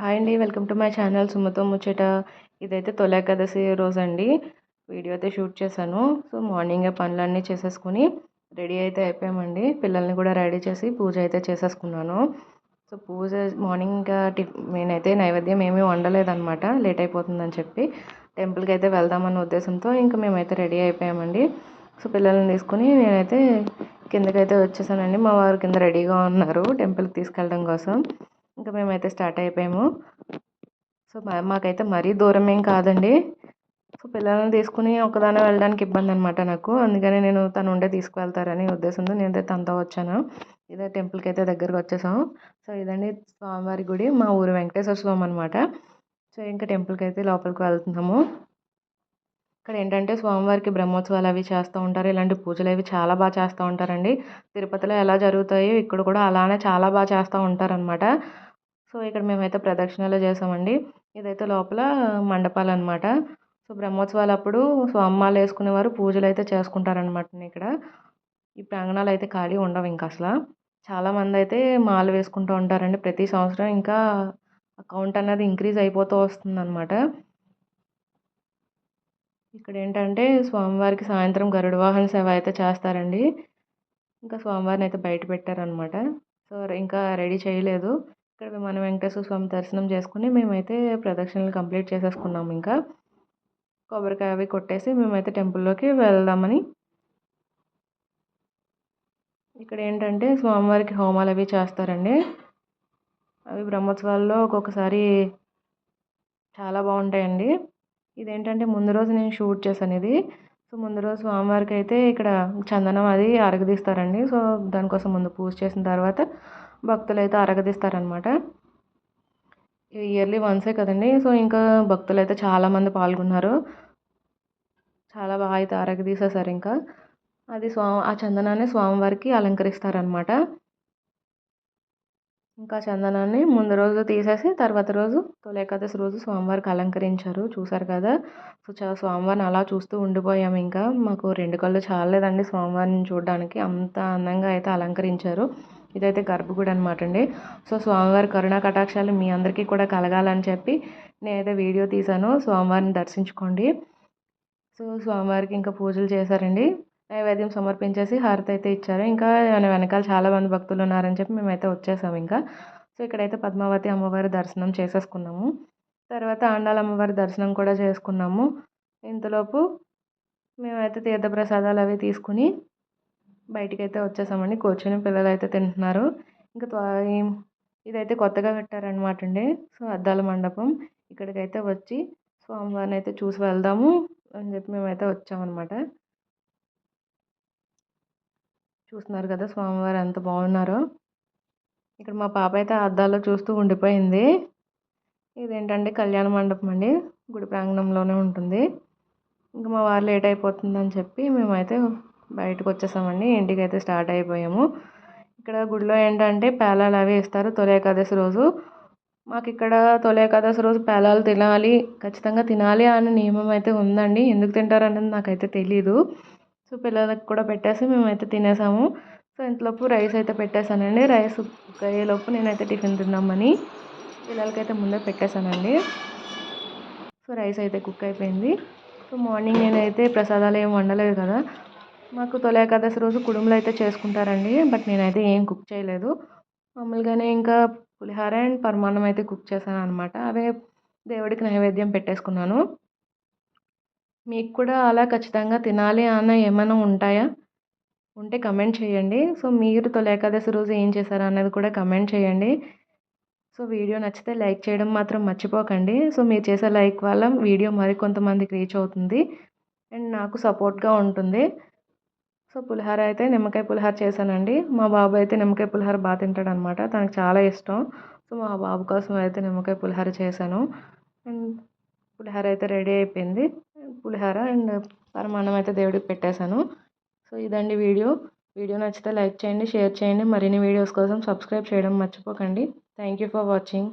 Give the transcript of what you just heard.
Hi అండి. Welcome to my channel సుమతో ముచ్చట. ఇదైతే తొలి రోజు అండి వీడియో అయితే షూట్ చేశాను. సో మార్నింగే పనులన్నీ చేసేసుకుని రెడీ అయితే అయిపోయామండి. పిల్లల్ని కూడా రెడీ చేసి పూజ అయితే చేసేసుకున్నాను. సో పూజ మార్నింగ్ ఇంకా టిఫ్ నేనైతే నైవేద్యం ఏమీ వండలేదన్నమాట. లేట్ అయిపోతుందని చెప్పి టెంపుల్కి అయితే వెళ్దామన్న ఉద్దేశంతో ఇంకా మేమైతే రెడీ అయిపోయామండి. సో పిల్లల్ని తీసుకుని నేనైతే కిందకైతే వచ్చేసానండి. మా వారు కింద రెడీగా ఉన్నారు టెంపుల్కి తీసుకెళ్ళడం కోసం. ఇంకా మేమైతే స్టార్ట్ అయిపోయాము. సో మాకైతే మరీ దూరం ఏం కాదండి. సో పిల్లల్ని తీసుకుని ఒకదాని వెళ్ళడానికి ఇబ్బంది అనమాట నాకు. అందుకని నేను తను ఉండే తీసుకువెళ్తారని ఉద్దేశంతో నేనైతే తనతో వచ్చాను. ఇదే టెంపుల్కి అయితే దగ్గరకు వచ్చేసాం. సో ఇదండి స్వామివారి గుడి. మా ఊరు వెంకటేశ్వర స్వామి అనమాట సో ఇంకా టెంపుల్కి అయితే లోపలికి వెళ్తున్నాము. ఇక్కడ ఏంటంటే స్వామివారికి బ్రహ్మోత్సవాలు అవి చేస్తూ ఉంటారు. ఇలాంటి పూజలు అవి చాలా బాగా చేస్తూ ఉంటారండి. తిరుపతిలో ఎలా జరుగుతాయో ఇక్కడ కూడా అలానే చాలా బాగా చేస్తూ ఉంటారనమాట సో ఇక్కడ మేమైతే ప్రదక్షిణలు చేసామండి. ఇదైతే లోపల మండపాలు అనమాట సో బ్రహ్మోత్సవాలు అప్పుడు స్వామిమాలు వేసుకునేవారు పూజలు అయితే చేసుకుంటారనమాట ఇక్కడ ఈ ప్రాంగణాలు అయితే ఖాళీ ఉండవు ఇంకా అసలు. చాలామంది అయితే మాలు వేసుకుంటూ ఉంటారండి. ప్రతి సంవత్సరం ఇంకా అకౌంట్ అనేది ఇంక్రీజ్ అయిపోతూ వస్తుందన్నమాట ఇక్కడ ఏంటంటే స్వామివారికి సాయంత్రం గరుడ వాహన సేవ అయితే చేస్తారండి. ఇంకా స్వామివారిని అయితే బయట పెట్టారనమాట. సో ఇంకా రెడీ చేయలేదు. ఇక్కడ మన వెంకటేశ్వర స్వామి దర్శనం చేసుకుని మేమైతే ప్రదక్షిణలు కంప్లీట్ చేసేసుకున్నాము ఇంకా. కొబ్బరికాయ అవి కొట్టేసి మేమైతే టెంపుల్లోకి వెళ్దామని. ఇక్కడ ఏంటంటే స్వామివారికి హోమాలు అవి చేస్తారండి. అవి బ్రహ్మోత్సవాల్లో ఒక్కొక్కసారి చాలా బాగుంటాయండి. ఇదేంటంటే ముందు రోజు నేను షూట్ చేశాను ఇది సో ముందు రోజు స్వామివారికి అయితే ఇక్కడ చందనం అది అరగదీస్తారండి సో దానికోసం ముందు పూజ చేసిన తర్వాత భక్తులు అయితే అరగదీస్తారనమాట ఇయర్లీ వన్సే కదండి. సో ఇంకా భక్తులు అయితే చాలామంది పాల్గొన్నారు. చాలా బాగా అయితే అరగదీసేసారు ఇంకా. అది స్వా ఆ చందనాన్ని స్వామివారికి అలంకరిస్తారనమాట ఇంకా చందనాన్ని ముందు రోజు తీసేసి తర్వాత రోజు తొలి ఏకాదశి రోజు స్వామివారికి అలంకరించారు. చూసారు కదా? సో చాలా స్వామివారిని అలా చూస్తూ ఉండిపోయాము ఇంకా. మాకు రెండు కళ్ళు చాలేదండి స్వామివారిని చూడడానికి. అంత అందంగా అయితే అలంకరించారు. ఇదైతే గర్భగుడి అనమాట అండి సో స్వామివారి కరుణా కటాక్షాలు మీ అందరికీ కూడా కలగాలని చెప్పి నేనైతే వీడియో తీశాను. స్వామివారిని దర్శించుకోండి. సో స్వామివారికి ఇంకా పూజలు చేశారండి. నైవేద్యం సమర్పించేసి హారతి అయితే ఇచ్చారు. ఇంకా వెనకాల చాలామంది భక్తులు ఉన్నారని చెప్పి మేమైతే వచ్చేసాము ఇంకా. సో ఇక్కడైతే పద్మావతి అమ్మవారి దర్శనం చేసేసుకున్నాము. తర్వాత ఆండాల అమ్మవారి దర్శనం కూడా చేసుకున్నాము. ఇంతలోపు మేమైతే తీర్థప్రసాదాలు అవి తీసుకుని బయటికి అయితే వచ్చేసామండి. కూర్చొని పిల్లలు అయితే తింటున్నారు. ఇంకా ఇదైతే కొత్తగా కట్టారనమాట అండి. సో అద్దాల మండపం ఇక్కడికైతే వచ్చి స్వామివారిని అయితే చూసి వెళ్దాము అని చెప్పి మేమైతే వచ్చామన్నమాట. చూస్తున్నారు కదా స్వామివారు ఎంత బాగున్నారో. ఇక్కడ మా పాప అయితే అద్దాల్లో చూస్తూ ఉండిపోయింది. ఇదేంటంటే కళ్యాణ మండపం అండి. గుడి ప్రాంగణంలోనే ఉంటుంది. ఇంకా మా వారు లేట్ అయిపోతుందని చెప్పి మేమైతే బయటకు వచ్చేసామండి ఇంటికి అయితే స్టార్ట్ అయిపోయాము. ఇక్కడ గుడిలో ఏంటంటే పేలాలు అవి ఇస్తారు తొలి ఏకాదశి రోజు. మాకు ఇక్కడ తొలి ఏకాదశి రోజు పేలాలు తినాలి ఖచ్చితంగా తినాలి అనే నియమం అయితే ఉందండి. ఎందుకు తింటారనేది నాకైతే తెలీదు. సో పిల్లలకు కూడా పెట్టేసి మేమైతే తినేసాము. సో ఇంతలోపు రైస్ అయితే పెట్టేశానండి రైస్ అయ్యేలోపు నేనైతే టిఫిన్ తిందామని పిల్లలకైతే ముందే పెట్టేశానండి సో రైస్ అయితే కుక్ అయిపోయింది. సో మార్నింగ్ నేనైతే ప్రసాదాలు ఏం వండలేదు కదా. మాకు తొలి ఏకాదశి రోజు కుడుములు అయితే చేసుకుంటారండి బట్ నేనైతే ఏం కుక్ చేయలేదు. మామూలుగానే ఇంకా పులిహోర అండ్ పరమాన్నం అయితే కుక్ చేశాను అనమాట అవే దేవుడికి నైవేద్యం పెట్టేసుకున్నాను. మీకు కూడా అలా ఖచ్చితంగా తినాలి అన్న ఏమైనా ఉంటాయా? ఉంటే కమెంట్ చేయండి. సో మీరు తొలి ఏకాదశి రోజు ఏం చేశారు అన్నది కూడా కమెంట్ చేయండి. సో వీడియో నచ్చితే లైక్ చేయడం మాత్రం మర్చిపోకండి. సో మీరు చేసే లైక్ వల్ల వీడియో మరికొంతమందికి రీచ్ అవుతుంది. అండ్ నాకు సపోర్ట్గా ఉంటుంది. సో పులిహోర అయితే నిమ్మకాయ పులిహోర చేశానండి. మా బాబు అయితే నిమ్మకాయ పులిహోర బాగా తింటాడు అనమాట తనకు చాలా ఇష్టం. సో మా బాబు కోసం అయితే నిమ్మకాయ పులిహోర చేశాను. అండ్ పులిహోర అయితే రెడీ అయిపోయింది. పులిహోర అండ్ పరమాన్నం అయితే దేవుడికి పెట్టేశాను. సో ఇదండి వీడియో. వీడియో నచ్చితే లైక్ చేయండి షేర్ చేయండి. మరిన్ని వీడియోస్ కోసం సబ్స్క్రైబ్ చేయడం మర్చిపోకండి. Thank you for watching.